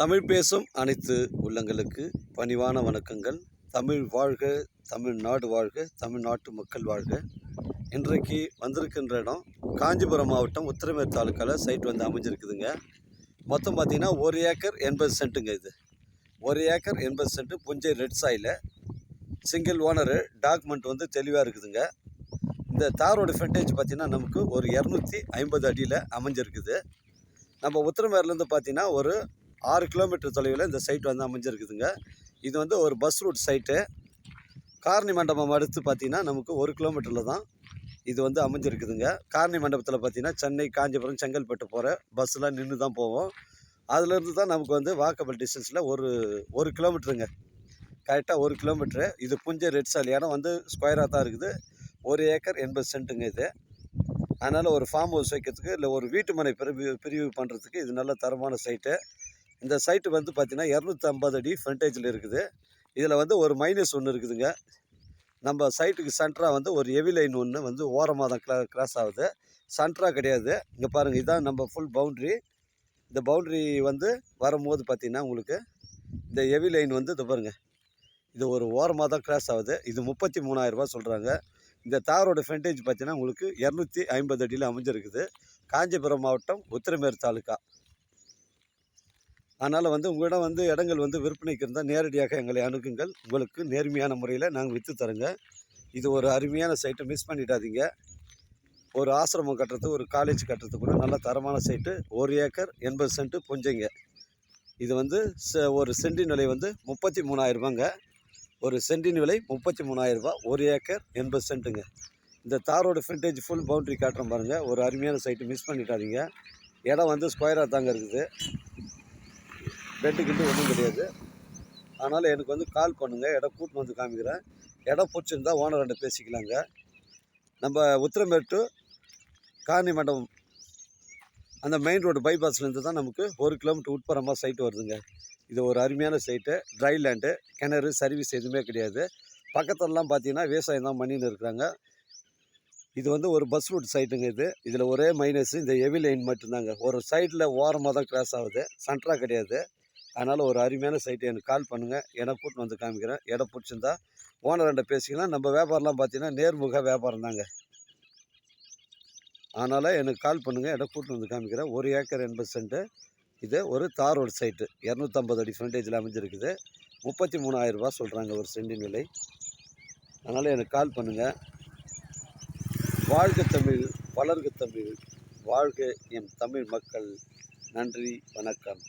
தமிழ் பேசும் அனைத்து உள்ளங்களுக்கு பணிவான வணக்கங்கள். தமிழ் வாழ்க தமிழ்நாடு வாழ்க தமிழ்நாட்டு மக்கள் வாழ்க. இன்றைக்கு வந்திருக்கின்ற இடம் காஞ்சிபுரம் மாவட்டம் உத்திரமேர் தாலுக்காவில் சைட் வந்து அமைஞ்சிருக்குதுங்க. மொத்தம் பார்த்திங்கன்னா ஒரு ஏக்கர் எண்பது சென்ட்டுங்க இது. ஒரு ஏக்கர் எண்பது சென்ட்டு புஞ்சை red soil single owner document வந்து தெளிவாக இருக்குதுங்க. இந்த தாரோட ஃப்ரண்டேஜ் பார்த்தீங்கன்னா நமக்கு ஒரு இரநூத்தி ஐம்பது அடியில் அமைஞ்சிருக்குது. நம்ம உத்திரமேர்லேருந்து பார்த்திங்கன்னா ஒரு ஆறு கிலோமீட்டர் தொலைவில் இந்த சைட் வந்து அமைஞ்சிருக்குதுங்க. இது வந்து ஒரு பஸ் ரூட் சைட்டு காரணி மண்டபம் அடுத்து பார்த்தீங்கன்னா நமக்கு ஒரு கிலோமீட்டரில் தான் இது வந்து அமைஞ்சிருக்குதுங்க. காரணி மண்டபத்தில் பார்த்தீங்கன்னா சென்னை காஞ்சிபுரம் செங்கல்பட்டு போகிற பஸ்ஸெலாம் நின்று தான் போவோம். அதுலேருந்து தான் நமக்கு வந்து வாக்கபிள் டிஸ்டன்ஸில் ஒரு ஒரு கிலோமீட்டருங்க. கரெக்டாக ஒரு கிலோமீட்ரு இது புஞ்சை ரெட் சால். இடம் வந்து ஸ்கொயராக தான் இருக்குது. ஒரு ஏக்கர் எண்பது சென்ட்டுங்க இது. அதனால் ஒரு ஃபார்ம் ஹவுஸ் வைக்கிறதுக்கு இல்லை ஒரு வீட்டு மனை பிரிவு பிரிவு பண்ணுறதுக்கு இது நல்ல தரமான சைட்டு இந்த சைட்டு வந்து பார்த்திங்கன்னா இரநூத்தி ஐம்பது அடி ஃப்ரண்டேஜில் இருக்குது. இதில் வந்து ஒரு மைனஸ் ஒன்று இருக்குதுங்க. நம்ம சைட்டுக்கு சென்டராக வந்து ஒரு ஹெவி லைன் ஒன்று வந்து ஓரமாக தான் கிளா கிராஸ் ஆகுது. சென்டராக கிடையாது. இங்கே பாருங்கள் இதுதான் நம்ம ஃபுல் பவுண்ட்ரி இந்த பவுண்ட்ரி வந்து வரும்போது பார்த்திங்கன்னா உங்களுக்கு இந்த ஹெவி லைன் வந்து இது பாருங்கள் இது ஒரு ஓரமாக தான் கிராஸ் ஆகுது. இது முப்பத்தி மூணாயிரரூபா சொல்கிறாங்க இந்த தாரோட ஃப்ரண்டேஜ் பார்த்தீங்கன்னா உங்களுக்கு இரநூத்தி ஐம்பது அடியில் அமைஞ்சிருக்குது. காஞ்சிபுரம் மாவட்டம் உத்திரமேர் தாலுக்கா அதனால் வந்து உங்களிடம் வந்து இடங்கள் வந்து விற்பனைக்கு இருந்தால் நேரடியாக எங்களை அணுகுங்கள். உங்களுக்கு நேர்மையான முறையில் நாங்கள் விற்று தரோங்க. இது ஒரு அருமையான சைட்டை மிஸ் பண்ணிடாதீங்க. ஒரு ஆசிரமம் கட்டுறது ஒரு காலேஜ் கட்டுறது கூட நல்ல தரமான சைட்டு ஒரு ஏக்கர் எண்பது சென்ட்டு புஞ்சைங்க இது வந்து ச ஒரு சென்டின் விலை வந்து முப்பத்தி மூணாயிரரூபாங்க ஒரு சென்டின் விலை முப்பத்தி மூணாயிரரூபா ஒரு ஏக்கர் எண்பது சென்ட்டுங்க இந்த தாரோட ஃப்ரண்டேஜ் ஃபுல் பவுண்ட்ரி காட்டுறோம் பாருங்கள் ஒரு அருமையான சைட்டு மிஸ் பண்ணிடாதீங்க. இடம் வந்து ஸ்கொயராக தாங்க இருக்குது. பெட்டு கிட்டு ஒன்றும் கிடையாது. அதனால் எனக்கு வந்து கால் பண்ணுங்கள் இடம் கூட்டின்னு வந்து காமிக்கிறேன். இடம் பிடிச்சிருந்தா ஓனர்கிட்ட பேசிக்கலாங்க. நம்ம உத்திரமேட்டு காணி மண்டபம் அந்த மெயின் ரோடு பைபாஸ்லேருந்து தான் நமக்கு ஒரு கிலோமீட்டர் உட்புறமாக சைட்டு வருதுங்க. இது ஒரு அருமையான சைட்டு ட்ரை லேண்டு கிணறு சர்வீஸ் எதுவுமே கிடையாது. பக்கத்துலலாம் பார்த்தீங்கன்னா விவசாயம் தான் பண்ணின்னு இருக்கிறாங்க. இது வந்து ஒரு பஸ் ரூட் சைட்டுங்க இது. இதில் ஒரே மைனஸ் இந்த ஹெவி லைன் மட்டும்தாங்க. ஒரு சைடில் ஓரமாக தான் கிராஸ் ஆகுது. சென்டராக கிடையாது. அதனால் ஒரு அருமையான சைட்டு எனக்கு கால் பண்ணுங்கள் இடம் கூட்டின்னு வந்து காமிக்கிறேன். இடம் பிடிச்சிருந்தா ஓனர்கிட்ட பேசிக்கலாம். நம்ம வியாபாரம்லாம் பார்த்தீங்கன்னா நேர்முக வியாபாரம் தாங்க. அதனால் எனக்கு கால் பண்ணுங்கள் இடம் கூட்டின்னு வந்து காமிக்கிறேன். ஒரு ஏக்கர் எண்பது சென்ட்டு இது ஒரு தார் ரோடு சைட்டு இரநூத்தம்பது அடி ஃப்ரண்டேஜில் அமைஞ்சிருக்குது. முப்பத்தி மூணாயிரரூபா சொல்கிறாங்க ஒரு சென்டின் விலை. அதனால் எனக்கு கால் பண்ணுங்கள் வாழ்க தமிழ் வளர்க தமிழ் வாழ்க என் தமிழ் மக்கள். நன்றி வணக்கம்.